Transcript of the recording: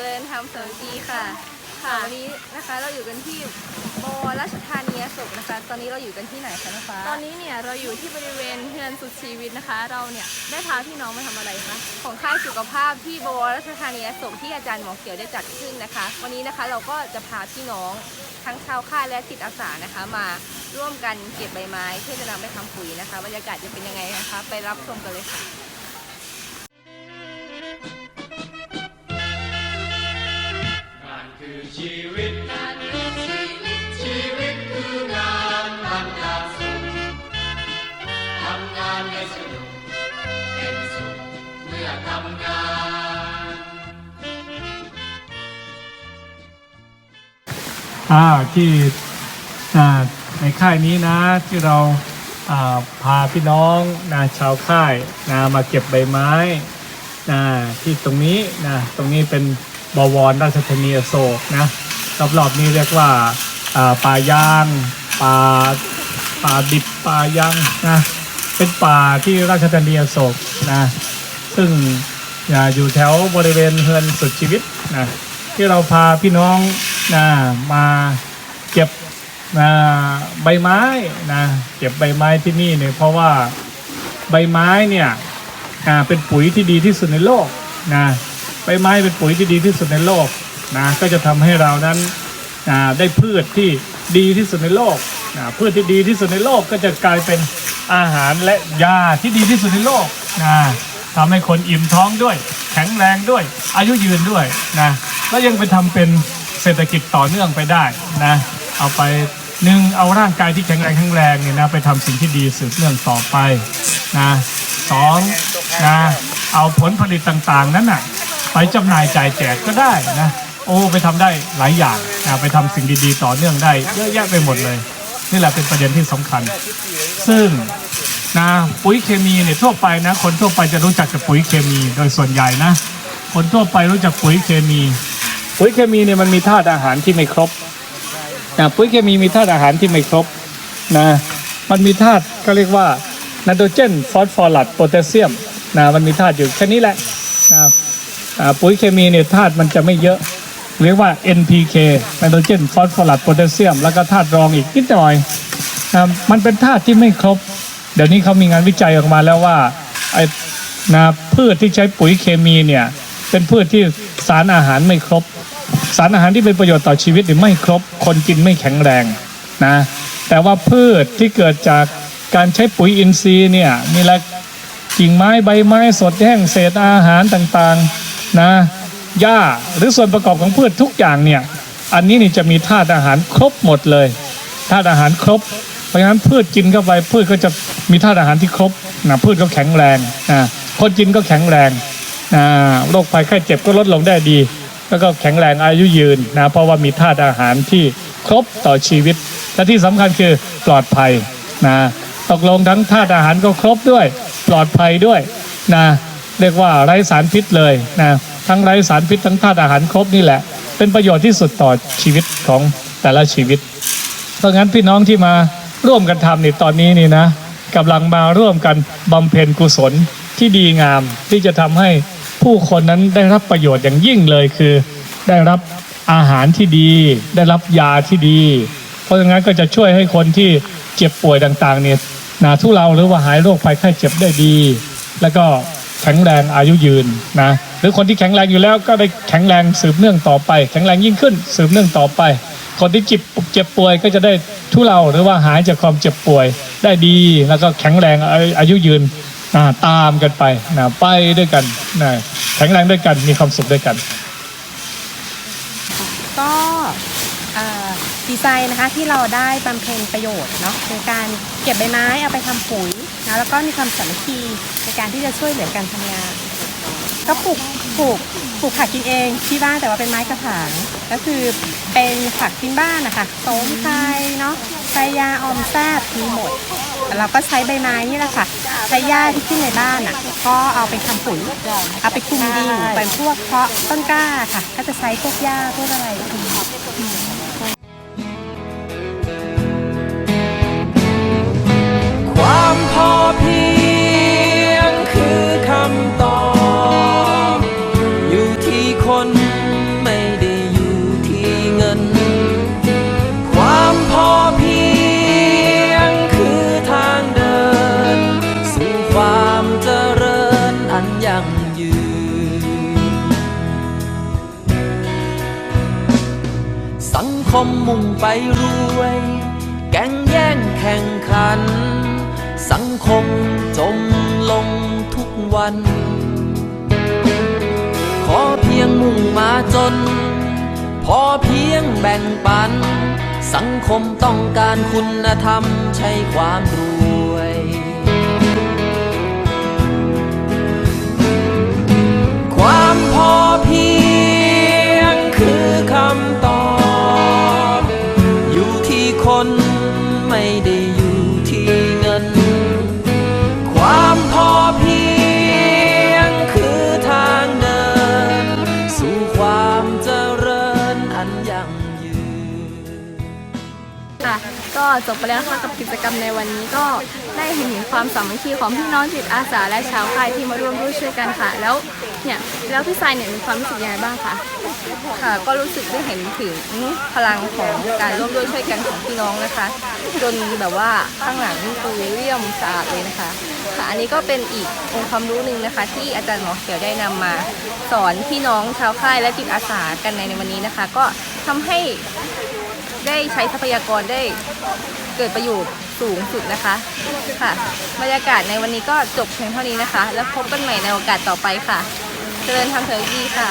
ริญธรรมสวัสดีค่ะ ค่ะวันนี้นะคะเราอยู่กันที่บราชธานีอโศกนะคะ ตอนนี้เราอยู่กันที่ไหนคะน้องฟ้าตอนนี้เนี่ยเราอยู่ที่บริเวณเฮือนสุดชีวิตนะคะ เราเนี่ยได้พาพี่น้องมาทำอะไรคะ ของค่ายสุขภาพที่บราชธานีอโศกที่อาจารย์หมอเขียวได้จัดขึ้นนะคะ วันนี้นะคะเราก็จะพาพี่น้องทั้งชาวค่ายและจิตอาสานะคะมาร่วมกันเก็บใบไม้เพื่อจะนำไปทำปุ๋ยนะคะ บรรยากาศจะเป็นยังไงนะคะ ไปรับชมกันเลยค่ะ่อทำงานอ่าที่อ่าในค่ายนี้นะที่เราพาพี่น้องนะชาวค่ายนะมาเก็บใบไม้นะที่ตรงนี้นะตรงนี้เป็นบวรราชธานีโศกนะรอบๆนี้เรียกว่าอ่าป่ายางป่าป่าดิบป่ายางนะเป็นป่าที่ราชธานีโศกนะ ซึ่งอ่าอยู่แถวบริเวณเฮือนสุดชีวิตนะที่เราพาพี่น้องนะมาเก็บนะใบไม้นะเก็บใบไม้ที่นี่เนี่ยเพราะว่าใบไม้เนี่ยอ่าเป็นปุ๋ยที่ดีที่สุดในโลกนะใบไม้เป็นปุ๋ยที่ดีที่สุดในโลกนะก็จะทำให้เรานั้นอ่าได้พืชที่ดีที่สุดในโลกนะพืชที่ดีที่สุดในโลกก็จะกลายเป็นอาหารและยาที่ดีที่สุดในโลกนะ ทำให้คนอิ่มท้องด้วย แข็งแรงด้วย อายุยืนด้วยนะแล้วยังไปทำเป็นเศรษฐกิจต่อเนื่องไปได้นะเอาไปหนึ่งเอาร่างกายที่แข็งแรงแข็งแรงเนี่ยนะไปทำสิ่งที่ดีสืบเนื่องต่อไปนะสองนะเอาผลผลิตต่างๆนั้นน่ะไปจำหน่ายจ่ายแจกก็ได้นะโอ้ไปทำได้หลายอย่างนะไปทำสิ่งดีๆ ต่อเนื่องได้เยอะแยะไปหมดเลย นี่แหละเป็นประเด็นที่สำคัญ ซึ่ง นะปุ๋ยเคมีเนี่ยทั่วไปนะ คนทั่วไปจะรู้จักกับปุ๋ยเคมี โดยส่วนใหญ่นะ คนทั่วไปรู้จักปุ๋ยเคมี ปุ๋ยเคมีเนี่ยมันมีธาตุอาหารที่ไม่ครบนะปุ๋ยเคมีมีธาตุอาหารที่ไม่ครบนะมันมีธาตุก็เรียกว่าไนโตรเจนฟอสฟอรัสโพแทสเซียมนะมันมีธาตุอยู่แค่นี้แหละนะปุ๋ยเคมีเนี่ยธาตุมันจะไม่เยอะเรียกว่า NPK ไนโตรเจนฟอสฟอรัสโพแทสเซียม แล้วก็ธาตุรองอีกนิดหน่อยนะมันเป็นธาตุที่ไม่ครบ เดี๋ยวนี้เขามีงานวิจัยออกมาแล้วว่าไอ้นะพืชที่ใช้ปุ๋ยเคมีเนี่ย เป็นพืชที่สารอาหารไม่ครบ สารอาหารที่เป็นประโยชน์ต่อชีวิตหรือไม่ครบ คนกินไม่แข็งแรงนะแต่ว่าพืชที่เกิดจากการใช้ปุ๋ยอินทรีย์เนี่ยมีละกิ่งไม้ใบไม้สดแห้งเศษอาหารต่างๆนะหญ้าหรือส่วนประกอบของพืชทุกอย่างเนี่ยอันนี้นี่จะมีธาตุอาหารครบหมดเลยธาตุอาหารครบ ราะฉะนั้นพืชกินเข้าไปพืชก็จะมีธาตุอาหารที่ครบนะพืชก็แข็งแรงนะคนกินก็แข็งแรงนะโรคภัยไข้เจ็บก็ลดลงได้ดี แล้วก็แข็งแรงอายุยืนนะเพราะว่ามีธาตุอาหารที่ครบต่อชีวิต และที่สำคัญคือปลอดภัยนะตกลงทั้งธาตุอาหารก็ครบด้วย ปลอดภัยด้วยนะเรียกว่าไร้สารพิษเลยนะทั้งไร้สารพิษทั้งธาตุอาหารครบนี่แหละ เป็นประโยชน์ที่สุดต่อชีวิตของแต่ละชีวิตเพราะงั้นพี่น้องที่มา ร่วมกันทำนี่ตอนนี้นี่นะกำลังมาร่วมกันบำเพ็ญกุศลที่ดีงาม ที่จะทำให้ผู้คนนั้นได้รับประโยชน์อย่างยิ่งเลยคือ ได้รับอาหารที่ดี ได้รับยาที่ดี เพราะงั้นก็จะช่วยให้คนที่เจ็บป่วยต่างๆเนี่ยนาทุเลาหรือว่าหายโรคภัยไข้เจ็บได้ดี แล้วก็แข็งแรงอายุยืนนะหรือคนที่แข็งแรงอยู่แล้วก็ได้แข็งแรงสืบเนื่องต่อไป แข็งแรงยิ่งขึ้นสืบเนื่องต่อไป คนที่จิบเจ็บป่วยก็จะได้ทุเลาหรือว่าหายจากความเจ็บป่วย ได้ดีแล้วก็แข็งแรงอายุยืนตามกันไปนะไปด้วยกันนะแข็งแรงด้วยกันมีความสุขด้วยกัน ก็ดีใจนะคะที่เราได้บำเพ็ญประโยชน์เนาะในการเก็บใบไม้เอาไปทำปุ๋ยนะแล้วก็มีความสามัคคีในการที่จะช่วยเหลือการทำงานก็ปลูก ปลูกปลูกผักกินเองที่บ้านแต่ว่าเป็นไม้กระถางก็คือเป็นผักกินบ้านนะคะโสมไทยเนาะไชยาออมแซบมีหมดเราก็ใช้ใบไม้นี่แหละค่ะใช้หญ้าที่ขึ้นในบ้านอะ ก็เอาไปทำปุ๋ยเอาไปคลุมดินเป็นพวกเพาะต้นกล้าค่ะ ก็จะใช้พวกหญ้าพวกอะไรคลุมังคมมุ่งไปรวย แก่งแย่งแข่งขัน สังคมจมลงทุกวัน ขอเพียงมุ่งมาจน พอเพียงแบ่งปัน สังคมต้องการคุณธรรมใช่ความรู้ จบไปแล้วนะคะกับกิจกรรมในวันนี้ก็ได้เห็นถึงความสามัคคีของพี่น้องจิตอาสาและชาวค่ายที่มาร่วมด้วยช่วยกันค่ะ แล้วเนี่ยแล้วพี่ทรายเนี่ยมีความรู้สึกยังไงบ้างคะค่ะ ก็รู้สึกได้เห็นถึงพลังของการร่วมด้วยช่วยกันของพี่น้องนะคะ จนแบบว่าข้างหลังคือเรียมสะอาดเลยนะคะค่ะอันนี้ก็เป็นอีกองค์ความรู้หนึ่งนะคะ ที่อาจารย์หมอเขียวได้นำมา สอนพี่น้องชาวค่ายและจิตอาสากันในวันนี้นะคะ ก็ทำให้ ได้ใช้ทรัพยากรได้เกิดประโยชน์สูงสุดนะคะค่ะ บรรยากาศในวันนี้ก็จบเพียงเท่านี้นะคะ แล้วพบกันใหม่ในโอกาสต่อไปค่ะ เจริญธรรมเถิดดีค่ะ